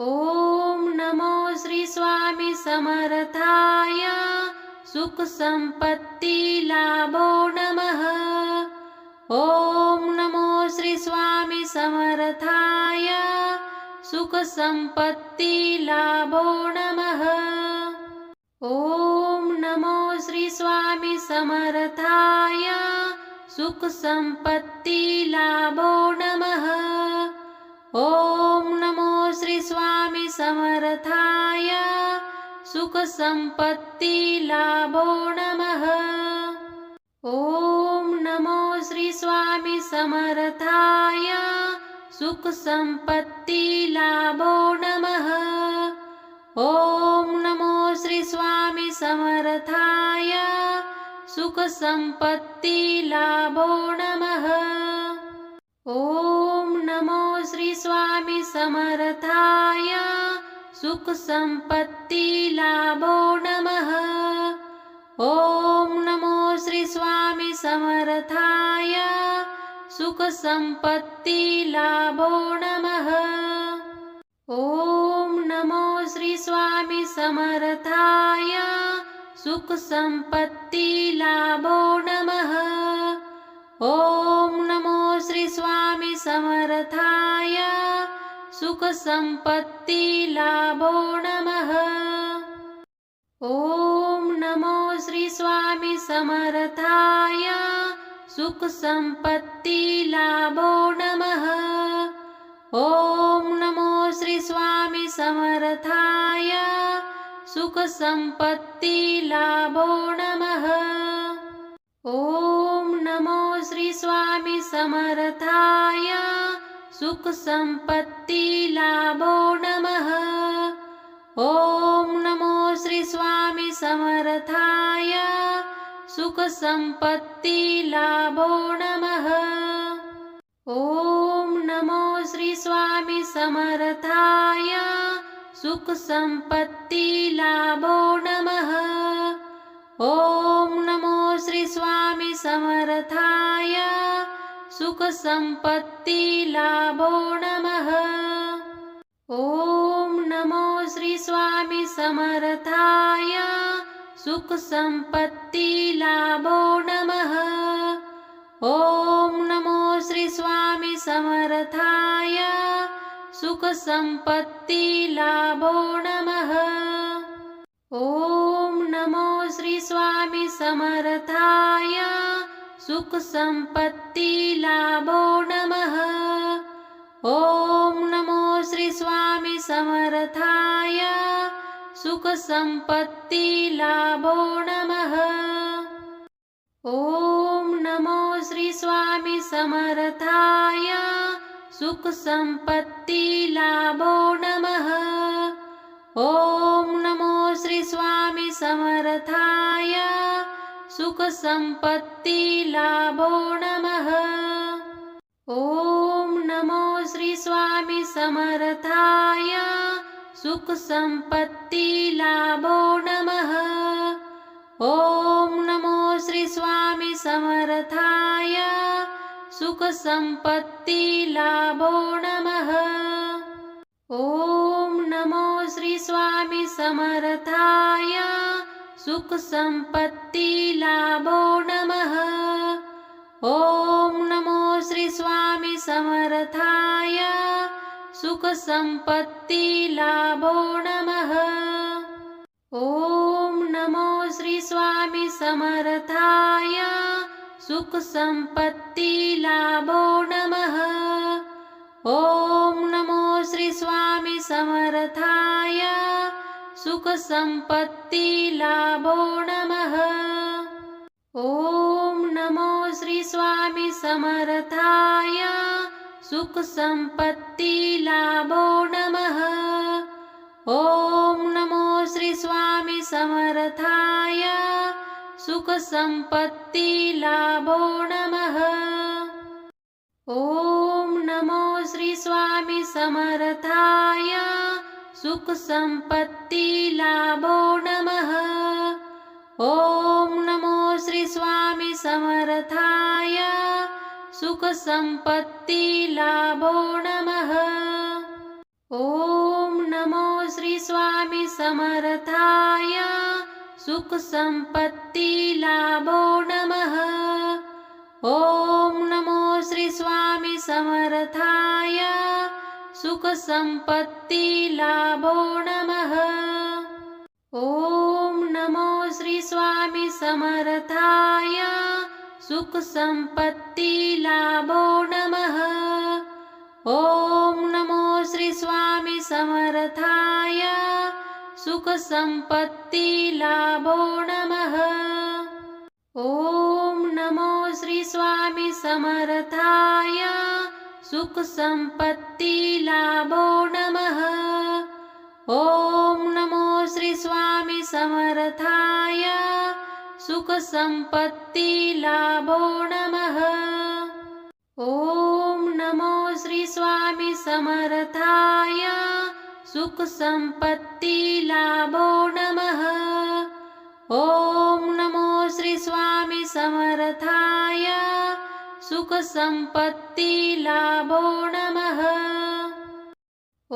ॐ नमो श्री स्वामी समर्थाय सुख संपत्ती लाभो नमः। ॐ नमो श्री स्वामी समर्थाय सुख संपत्ती लाभो नमः। ॐ नमो श्री स्वामी समर्थाय सुख संपत्ती लाभो नमः। ॐ नमो समर्थाय सुख नमः। ॐ नमो श्री स्वामी समर्थाय सुख नमः। ॐ नमो श्री स्वामी समर्थाय सुख नमः। ॐ नमो स्वामी समर्थाय सुख संपत्ती लाभो नमः। ॐ नमो श्री स्वामी समर्थाय सुख संपत्ती लाभो नमः। ॐ नमो श्री स्वामी समर्थाय सुख संपत्ती लाभो नमः। ॐ नमो समर्थाय सुख संपत्ती लाभो नमः। ॐ नमो श्री स्वामी समर्थाय सुख संपत्ती लाभो नमः। ॐ नमो श्री स्वामी समर्थाय सुख संपत्ती लाभो नमः ॐ नमो श्री स्वामी समर्थाय सुख संपत्ती लाभो नमः। ॐ नमो श्री स्वामी समर्थाय सुख संपत्ती लाभो नमः। ॐ नमो श्री स्वामी समर्थाय सुख संपत्ती लाभो नमः। ॐ नमो श्री स्वामी समर्थाय. सुख संपत्ती लाभो नमः. ॐ नमो श्री स्वामी समर्थाय. सुख संपत्ती लाभो नमः. ॐ नमो श्री स्वामी समर्थाय. सुख संपत्ती लाभो नमः. ॐ नमो श्री स्वामी समर्थाय नमः। ॐ नमो श्री स्वामी समर्थाय सुख संपत्ती लाभो नमः। ॐ नमो श्री स्वामी समर्थाय सुख संपत्ती लाभो नमः। ॐ नमो श्री स्वामी समर्थाय सुख संपत्ती लाभो नमः। ॐ नमो श्री स्वामी समर्थाय सुख संपत्ती लाभो नमः। ॐ नमो श्री स्वामी समर्थाय सुख संपत्ती लाभो नमः। ॐ स्वामी समर्थाय सुख संपत्ती लाभो नमः। ॐ नमो श्री स्वामी समर्थाय सुख संपत्ती लाभो नमः। ॐ नमो श्री स्वामी समर्थाय सुख संपत्ती लाभो नमः ॐ नमो श्री स्वामी समर्थाय सुख संपत्ती लाभो नमः। ॐ नमो श्री स्वामी समर्थाय सुख संपत्ती लाभो नमः। ॐ नमो श्री स्वामी समर्थाय सुख संपत्ती लाभो नमः। ॐ नमो श्री स्वामी समर्थाय सुख संपत्ती लाभो नमः। ॐ नमो श्री स्वामी समर्थाय सुख संपत्ती लाभो नमः। ॐ समर्थाय सुखसम्पत्तिलाभो नमः। ॐ नमो श्रीस्वामी समर्थाय. सुखसम्पत्तिलाभो नमः. ॐ नमो श्रीस्वामी समर्थाय. सुखसम्पत्तिलाभो नमः. ॐ नमो श्रीस्वामी समर्थाय. सुखसम्पत्तिलाभो नमः ॐ नमो श्रीस्वामी समर्थाय सुखसम्पत्तिलाभो नमः। ॐ नमो श्रीस्वामी समर्थाय सुखसम्पत्तिलाभो नमः। ॐ नमो श्रीस्वामी समर्थाय सुखसम्पत्तिलाभो नमः। ॐ समर्थाय सुखसम्पत्तिलाभो नमः।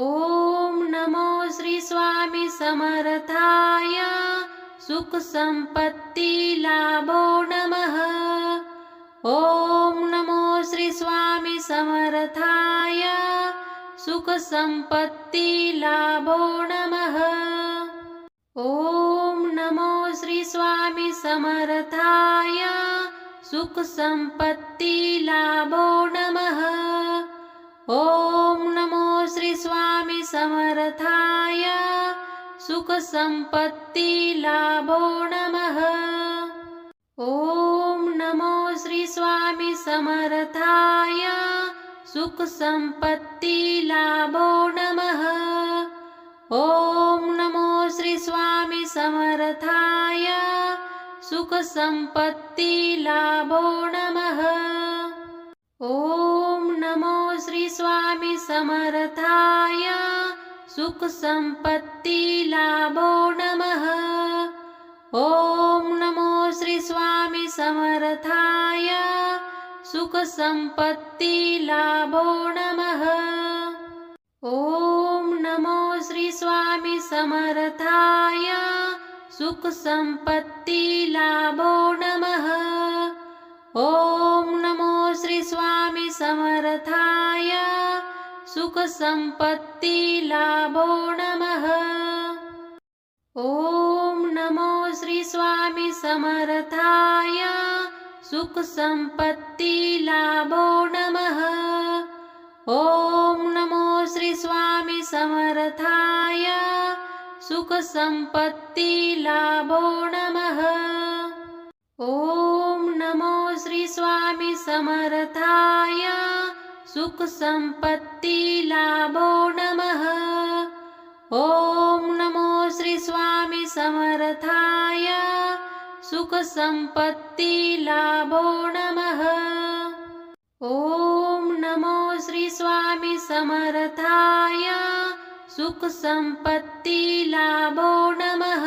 ॐ नमो श्रीस्वामी समर्थाय सुखसम्पत्तिलाभो नमः। ॐ नमो श्रीस्वामी समर्थाय सुखसम्पत्तिलाभो नमः ॐ नमो श्रीस्वामी समर्थाय सुखसम्पत्तिलाभो नमः। ॐ नमो श्रीस्वामी समर्थाय सुखसम्पत्तिलाभो नमः। ॐ नमो श्रीस्वामी समर्थाय सुखसम्पत्तिलाभो नमः। ॐ समर्थाय सुखसम्पत्तिलाभो नमः। ॐ नमो श्रीस्वामी समर्थाय सुखसम्पत्तिलाभो नमः। ॐ नमो श्रीस्वामी समर्थाय सुखसम्पत्तिलाभो नमः। ॐ श्रीस्वामी समर्थाय। सुखसम्पत्तिलाभो नमः। ॐ नमो श्रीस्वामी समर्थाय। सुखसम्पत्तिलाभो नमः। ॐ नमो श्रीस्वामी समर्थाय। सुखसम्पत्तिलाभो नमः ॐ नमो श्रीस्वामी समर्थाय सुखसम्पत्तिलाभो नमः। ॐ नमो श्रीस्वामी समर्थाय सुखसम्पत्तिलाभो नमः। ॐ नमो श्रीस्वामी समर्थाय सुखसम्पत्तिलाभो नमः। ॐ नमो श्रीस्वामी समर्थाय सुखसम्पत्तिलाभो नमः।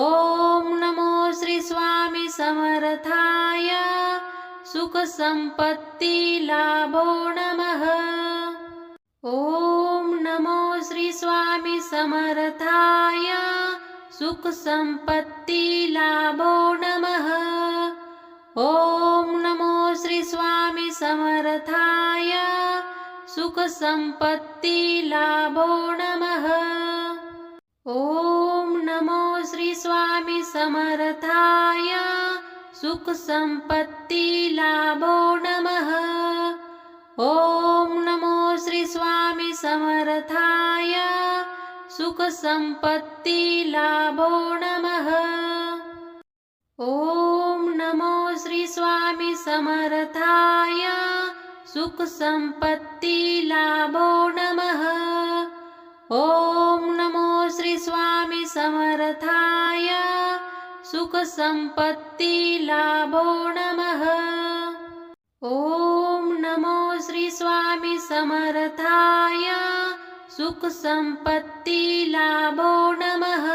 ॐ नमो श्रीस्वामी समर्थाय सुखसम्पत्तिलाभो नमः। ॐ नमो श्रीस्वामी समर्थाय सुखसम्पत्तिलाभो नमः ॐ नमो श्रीस्वामी समर्थाय सुखसम्पत्तिलाभो नमः। ॐ नमो श्रीस्वामी समर्थाय सुखसम्पत्तिलाभो नमः। ॐ नमो श्रीस्वामी समर्थाय सुखसम्पत्तिलाभो नमः ॐ नमो श्रीस्वामी समर्थाय सुखसम्पत्तिलाभो नमः। ॐ नमो श्रीस्वामी समर्थाय सुखसम्पत्तिलाभो नमः। ॐ नमो श्रीस्वामी समर्थाय सुखसम्पत्तिलाभो नमः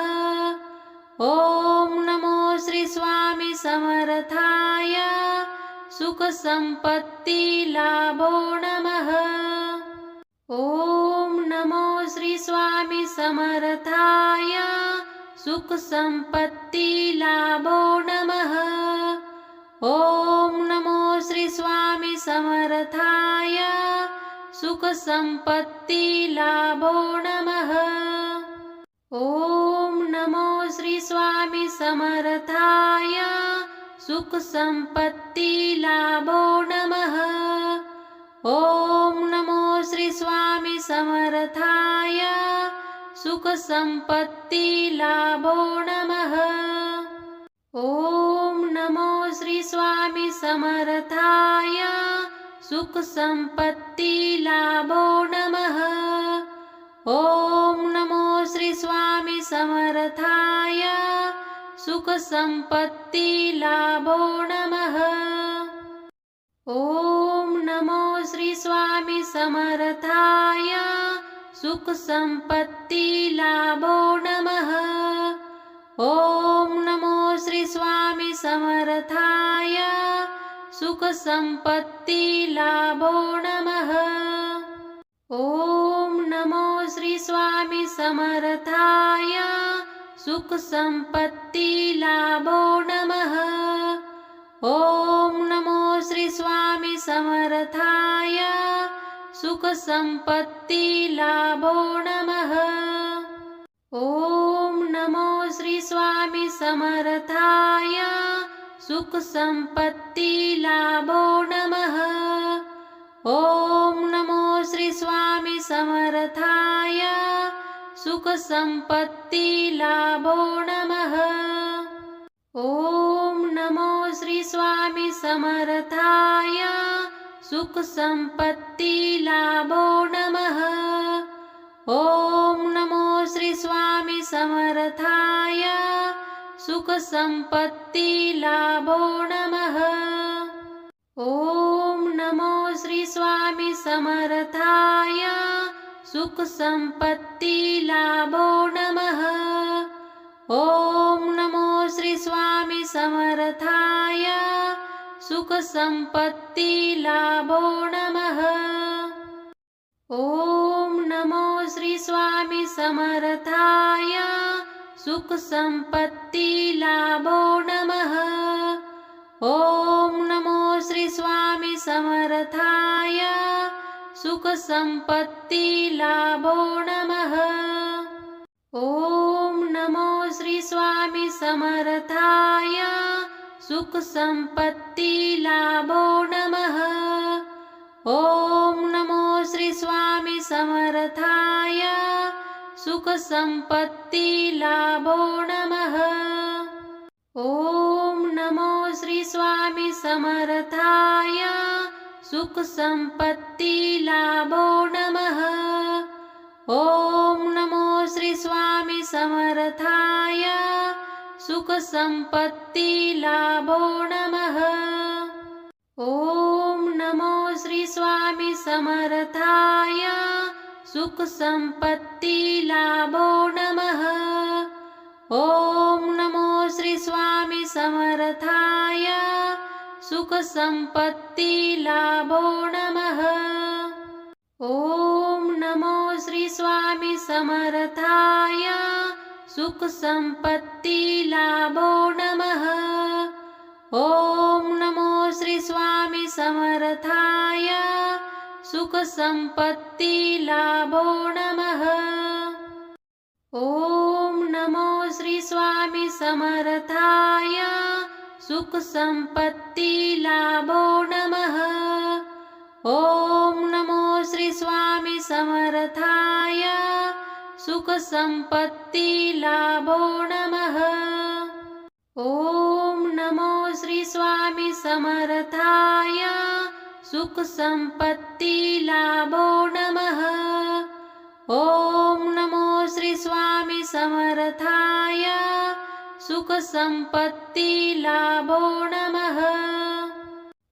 ॐ नमो श्रीस्वामी समर्थाय। सुखसम्पत्तिलाभो नमः। ॐ नमो श्री स्वामी समर्थाय। सुख लाभो नमः। ॐ नमो श्री स्वामी समर्थाय। सुख लाभो नमः। ॐ स्वामी समर्थाय सुख संपत्ति लाभो नमः। ॐ नमो श्री स्वामी समर्थाय सुख संपत्ति लाभो नमः। ॐ नमो श्री स्वामी समर्थाय सुख संपत्ति लाभो नमः। ॐ सुख संपत्ति लाभो नमः ॐ नमो श्री समर्थाय सुख संपत्ति लाभो नमः ॐ नमो श्री स्वामी समर्थाय सुख संपत्ति लाभो नमः ॐ नमो श्री स्वामी समर्थाय सुख संपत्ति लाभो नमः। ॐ नमो श्री स्वामी समर्थाय सुख संपत्ति लाभो नमः। ॐ नमो श्री स्वामी समर्थाय सुख संपत्ति लाभो नमः। ॐ नमो श्री स्वामी समर्थाय सुख संपत्ति लाभो नमः ॐ नमो श्री स्वामी समर्थाय सुख संपत्ति लाभो नमः ॐ नमो श्री स्वामी समर्थाय सुख संपत्ति लाभो नमः ॐ नमो श्री स्वामी समर्थाय सुख लाभो नमः। ॐ नमो श्री स्वामी समर्थाय। सुख लाभो नमः। ॐ नमो श्री स्वामी समर्थाय। सुख लाभो नमः। ॐ नमो श्री स्वामी समर्थाय। सुख संपत्ति लाभो नमः ॐ नमो श्री स्वामी समर्थाय सुख संपत्ति लाभो नमः ॐ नमो श्री स्वामी समर्थाय सुख संपत्ति लाभो नमः ॐ नमो श्री स्वामी समर्थाय सुख संपत्ति लाभो नमः ॐ नमो श्री स्वामी समर्थाय सुख संपत्ति लाभो नमः ॐ नमो श्री स्वामी समर्थाय सुख संपत्ति लाभो नमः ॐ नमो श्री स्वामी समर्थाय सुख संपत्ति लाभो नमः ॐ नमो श्री स्वामी समर्थाय नमः ॐ नमो श्री स्वामी समर्थाय सुख संपत्ति लाभो नमः ॐ नमो श्री समर्थाय सुख संपत्ति लाभो नमः ॐ नमो श्री स्वामी समर्थाय सुख संपत्ति लाभो नमः ॐ नमो श्री स्वामी समर्थाय सुख संपत्ति लाभो नमः ॐ नमो श्री स्वामी समर्थाय सुख संपत्ति लाभो नमः।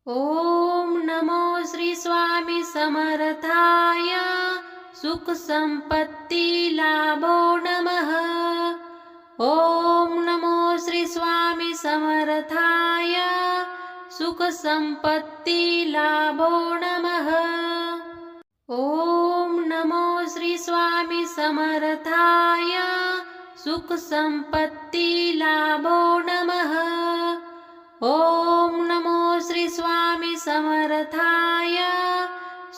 ॐ नमो श्री समर्थाय सुख संपत्ति लाभो नमः। ॐ नमो श्री समर्थाय सुख संपत्ति लाभो नमः। ॐ नमो नमो श्री स्वामी समर्थाय सुख संपत्ति लाभो नमः। ॐ नमो श्री स्वामी समर्थाय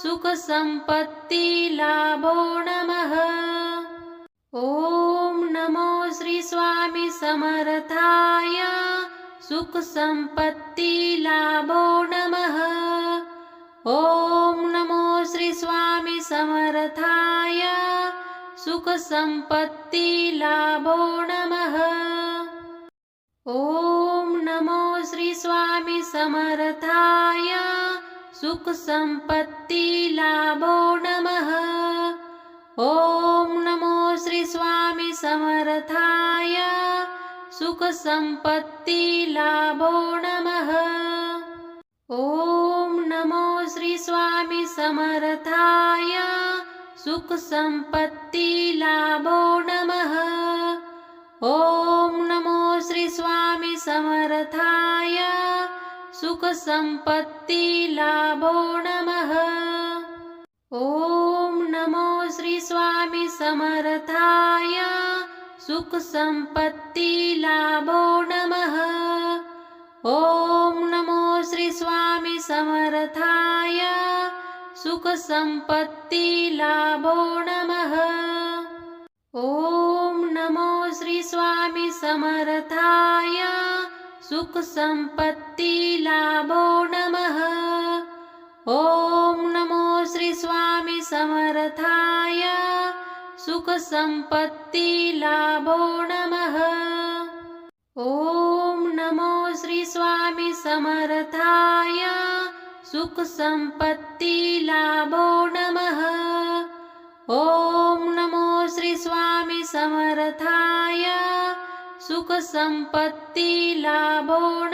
सुख संपत्ति लाभो नमः। ॐ नमो श्री स्वामी समर्थाय सुख संपत्ति लाभो नमः। ॐ नमो श्री स्वामी समर्थाय सुख संपत्ति लाभो नमः ॐ नमो श्री समर्थाय सुख संपत्ति लाभो नमः ॐ नमो श्री स्वामी समर्थाय सुख संपत्ति लाभो नमः ॐ नमो श्री स्वामी समर्थाय सुख संपत्ति लाभो नमः। ॐ नमो श्री स्वामी समर्थाय सुख संपत्ति लाभो नमः। ॐ नमो श्री स्वामी समर्थाय सुख संपत्ति लाभो नमः। ॐ नमो श्री समर्थाय सुख संपत्ति लाभो नमः ॐ नमो श्री स्वामी समर्थाय सुख संपत्ति लाभो नमः ॐ नमो श्री स्वामी समर्थाय सुख संपत्ति लाभो नमः ॐ नमो श्री स्वामी समर्थाय सुख संपत्ति लाभो नमः। ॐ नमो श्री स्वामी समर्थाय। सुख संपत्ति लाभो